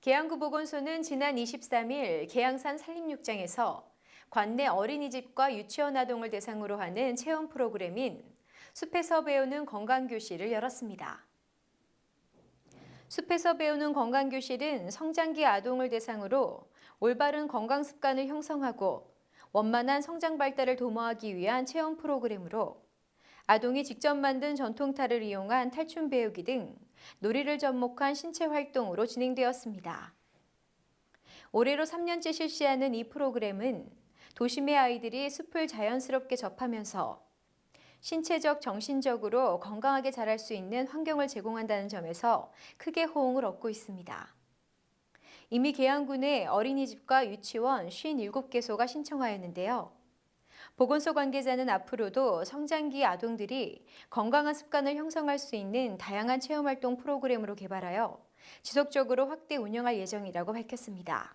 계양구 보건소는 지난 23일 계양산 산림육장에서 관내 어린이집과 유치원 아동을 대상으로 하는 체험 프로그램인 숲에서 배우는 건강교실을 열었습니다. 숲에서 배우는 건강교실은 성장기 아동을 대상으로 올바른 건강 습관을 형성하고 원만한 성장 발달을 도모하기 위한 체험 프로그램으로 아동이 직접 만든 전통탈을 이용한 탈춤 배우기 등 놀이를 접목한 신체 활동으로 진행되었습니다. 올해로 3년째 실시하는 이 프로그램은 도심의 아이들이 숲을 자연스럽게 접하면서 신체적, 정신적으로 건강하게 자랄 수 있는 환경을 제공한다는 점에서 크게 호응을 얻고 있습니다. 이미 계양군에 어린이집과 유치원 57개소가 신청하였는데요. 보건소 관계자는 앞으로도 성장기 아동들이 건강한 습관을 형성할 수 있는 다양한 체험활동 프로그램으로 개발하여 지속적으로 확대 운영할 예정이라고 밝혔습니다.